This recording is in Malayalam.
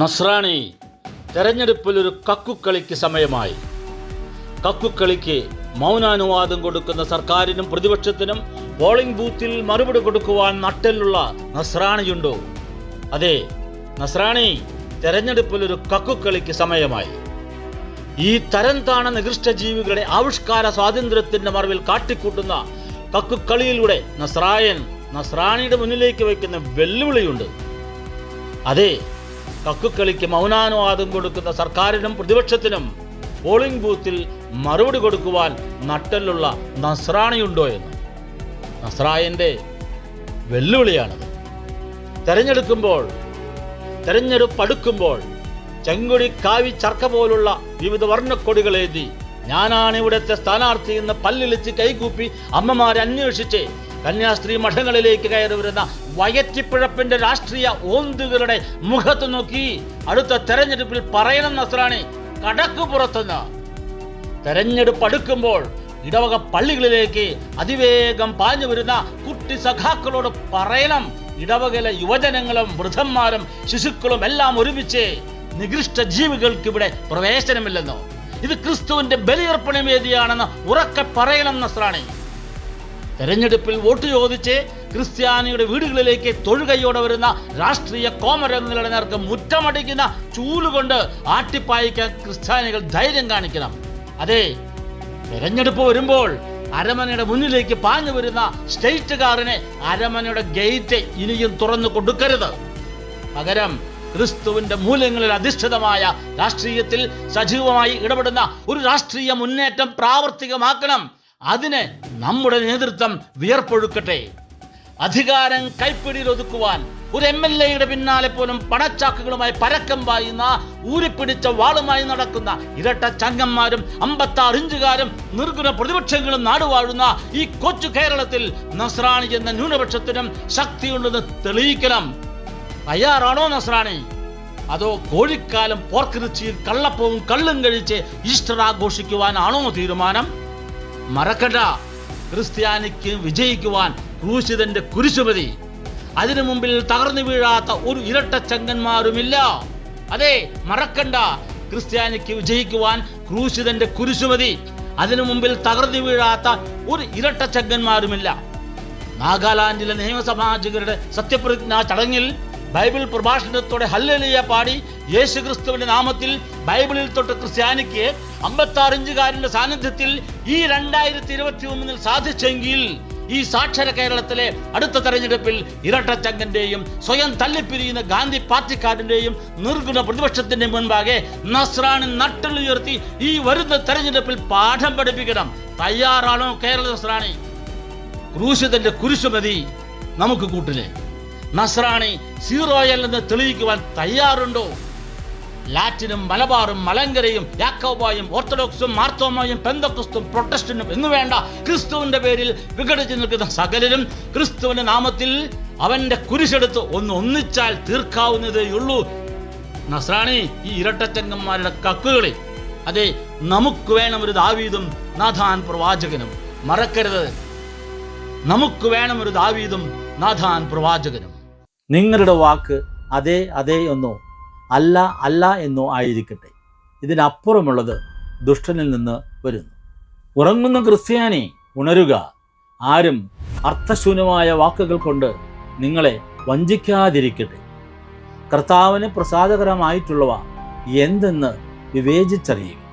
നസ്രാണി തെരഞ്ഞെടുപ്പിൽ ഒരു കക്കുക്കളിക്ക് സമയമായി. കക്കുക്കളിക്ക് മൗനാനുവാദം കൊടുക്കുന്ന സർക്കാരിനും പ്രതിപക്ഷത്തിനും പോളിംഗ് ബൂത്തിൽ മറുപടി കൊടുക്കുവാൻ നട്ടലുള്ള നസ്രാണിയുണ്ടോ? അതെ നസ്രാണി തെരഞ്ഞെടുപ്പിൽ ഒരു കക്കുക്കളിക്ക് സമയമായി. ഈ തരം താണ നികൃഷ്ട ജീവികളുടെ ആവിഷ്കാര സ്വാതന്ത്ര്യത്തിന്റെ മറവിൽ കാട്ടിക്കൂട്ടുന്ന കക്കുക്കളിയിലൂടെ നസ്രായൻ നസ്രാണിയുടെ മുന്നിലേക്ക് വയ്ക്കുന്ന വെല്ലുവിളിയുണ്ട്. അതെ കക്കുക്കളിക്ക് മൗനാനുവാദം കൊടുക്കുന്ന സർക്കാരിനും പ്രതിപക്ഷത്തിനും പോളിംഗ് ബൂത്തിൽ മറുപടി കൊടുക്കുവാൻ നട്ടലുള്ള നസ്രാണിയുണ്ടോ എന്ന്. നസ്രായന്റെ വെല്ലുവിളിയാണത്. തെരഞ്ഞെടുക്കുമ്പോൾ തെരഞ്ഞെടുപ്പ് അടുക്കുമ്പോൾ ചെങ്കുടി കാവി ചർക്ക പോലുള്ള വിവിധ വർണക്കൊടികൾ എഴുതി ഞാനാണ് ഇവിടുത്തെ സ്ഥാനാർത്ഥി എന്ന് പല്ലിളിച്ച് കൈകൂപ്പി അമ്മമാരെ അന്വേഷിച്ച് കന്യാസ്ത്രീ മഠങ്ങളിലേക്ക് കയറി വരുന്ന വയറ്റിപ്പിഴപ്പിന്റെ രാഷ്ട്രീയ ഓന്തുകളുടെ മുഖത്ത് നോക്കി അടുത്ത തെരഞ്ഞെടുപ്പിൽ പറയണം നസ്രാണി. കടക്ക് പുറത്തുനിന്ന്. തെരഞ്ഞെടുപ്പ് അടുക്കുമ്പോൾ ഇടവക പള്ളികളിലേക്ക് അതിവേഗം പാഞ്ഞു വരുന്ന കുട്ടി സഖാക്കളോട് പറയണം. ഇടവകയിലെ യുവജനങ്ങളും വൃദ്ധന്മാരും ശിശുക്കളും എല്ലാം ഒരുമിച്ച് നികൃഷ്ട ജീവികൾക്ക് ഇവിടെ പ്രവേശനമില്ലെന്നോ. ഇത് ക്രിസ്തുവിന്റെ ബലിയർപ്പണ വേദിയാണെന്ന് ഉറക്കെ പറയണം നസ്രാണി. തെരഞ്ഞെടുപ്പിൽ വോട്ട് ചോദിച്ച് ക്രിസ്ത്യാനിയുടെ വീടുകളിലേക്ക് തൊഴുകയോടെ വരുന്ന രാഷ്ട്രീയ കോമരങ്ങളുടെ നേർക്ക് മുറ്റമടിക്കുന്ന ചൂലുകൊണ്ട് ആട്ടിപ്പായിക്കാൻ ക്രിസ്ത്യാനികൾ ധൈര്യം കാണിക്കണം. അതെ തെരഞ്ഞെടുപ്പ് വരുമ്പോൾ അരമനയുടെ മുന്നിലേക്ക് പാഞ്ഞു വരുന്ന സ്റ്റേറ്റുകാരനെ അരമനയുടെ ഗേറ്റ് ഇനിയും തുറന്നു കൊടുക്കരുത്. പകരം ക്രിസ്തുവിന്റെ മൂല്യങ്ങളിൽ അധിഷ്ഠിതമായ രാഷ്ട്രീയത്തിൽ സജീവമായി ഇടപെടുന്ന ഒരു രാഷ്ട്രീയ മുന്നേറ്റം പ്രാവർത്തികമാക്കണം. അതിന് നമ്മുടെ നേതൃത്വം വിയർപ്പൊഴുക്കട്ടെ. അധികാരം കൈപ്പിടിയിൽ ഒതുക്കുവാൻ ഒരു എം എൽ എയുടെ പിന്നാലെ പോലും പണച്ചാക്കുകളുമായി പരക്കം പായുന്ന ഊരിപ്പിടിച്ച വാളുമായി നടക്കുന്ന ഇരട്ട ചങ്ങന്മാരും അമ്പത്താറ് ഇഞ്ചുകാരും നിർഗുണ പ്രതിപക്ഷങ്ങളും നാടുവാഴുന്ന ഈ കൊച്ചു കേരളത്തിൽ നസ്രാണി എന്ന ന്യൂനപക്ഷത്തിനും ശക്തിയുണ്ടെന്ന് തെളിയിക്കണം. തയ്യാറാണോ നസ്രാണി? അതോ കോഴിക്കാലം പോർക്കിറച്ചിയിൽ കള്ളപ്പവും കള്ളും കഴിച്ച് ഈസ്റ്റർ ആഘോഷിക്കുവാനാണോ തീരുമാനം? മറക്കണ്ട. ക്രിസ്ത്യാനിക്ക് വിജയിക്കുവാൻ ക്രൂശിതന്റെ കുരിശുമതി. അതിനു മുമ്പിൽ തകർന്നു വീഴാത്ത ഒരു ഇരട്ട ചങ്ങന്മാരുമില്ല. അതെ മറക്കണ്ട. ക്രിസ്ത്യാനിക്ക് വിജയിക്കുവാൻ ക്രൂശിതന്റെ കുരിശുമതി. അതിനു മുമ്പിൽ തകർന്നു വീഴാത്ത ഒരു ഇരട്ട ചങ്ങന്മാരുമില്ല. നാഗാലാൻഡിലെ നിയമസമാജികരുടെ സത്യപ്രതിജ്ഞാ ചടങ്ങിൽ ബൈബിൾ പ്രഭാഷണത്തോടെ ഹല്ലലിയ പാടി യേശുക്രിസ്തുവിന്റെ നാമത്തിൽ ബൈബിളിൽ തൊട്ട് ക്രിസ്ത്യാനിക്ക് അമ്പത്തി ഇഞ്ചുകാരന്റെ സാന്നിധ്യത്തിൽ ഈ രണ്ടായിരത്തി ഇരുപത്തി ഒന്നിൽ സാധിച്ചെങ്കിൽ ഈ സാക്ഷര കേരളത്തിലെ അടുത്ത തെരഞ്ഞെടുപ്പിൽ ഇരട്ടച്ചങ്കന്റെയും സ്വയം തല്ലിപ്പിരിയുന്ന ഗാന്ധി പാർട്ടിക്കാരന്റെയും നിർഗുണ പ്രതിപക്ഷത്തിന്റെ മുൻപാകെ നസ്രാണി നട്ടലുയർത്തി ഈ വരുന്ന തെരഞ്ഞെടുപ്പിൽ പാഠം പഠിപ്പിക്കണം. തയ്യാറാണോ കേരള നസ്രാണി? ക്രൂശിതന്റെ കുരിശുമതി നമുക്ക് കൂട്ടിലെ. നസ്രാണി സീറോയല്ലെന്ന് തെളിയിക്കുവാൻ തയ്യാറുണ്ടോ? ലാറ്റിനും മലബാറും മലങ്കരയും യാക്കോബായും ഓർത്തഡോക്സും മാർത്തോമായും പെന്തക്രിസ്തും പ്രൊട്ടസ്റ്റന്റും എന്ന് വേണ്ട ക്രിസ്തുവിന്റെ പേരിൽ വിഘടിച്ചു നിൽക്കുന്ന സകലരും ക്രിസ്തുവിന്റെ നാമത്തിൽ അവന്റെ കുരിശെടുത്ത് ഒന്ന് ഒന്നിച്ചാൽ തീർക്കാവുന്നതേയുള്ളൂ നസ്രാണി ഈ ഇരട്ടച്ചങ്കന്മാരുടെ കക്കുകളെ. അതെ നമുക്ക് വേണം ഒരു ദാവീതും നാഥാൻ പ്രവാചകനും. മറക്കരുത്. നമുക്ക് വേണം ഒരു ദാവീതും നാഥാൻ പ്രവാചകനും. നിങ്ങളുടെ വാക്ക് അതെ അതെ എന്നോ അല്ല അല്ല എന്നോ ആയിരിക്കട്ടെ. ഇതിനപ്പുറമുള്ളത് ദുഷ്ടനിൽ നിന്ന് വരുന്നു. ഉറങ്ങുന്ന ക്രിസ്ത്യാനി ഉണരുക. ആരും അർത്ഥശൂന്യമായ വാക്കുകൾ കൊണ്ട് നിങ്ങളെ വഞ്ചിക്കാതിരിക്കട്ടെ. കർത്താവിന് പ്രസാദകരമായിട്ടുള്ളവ എന്തെന്ന് വിവേചിച്ചറിയുക.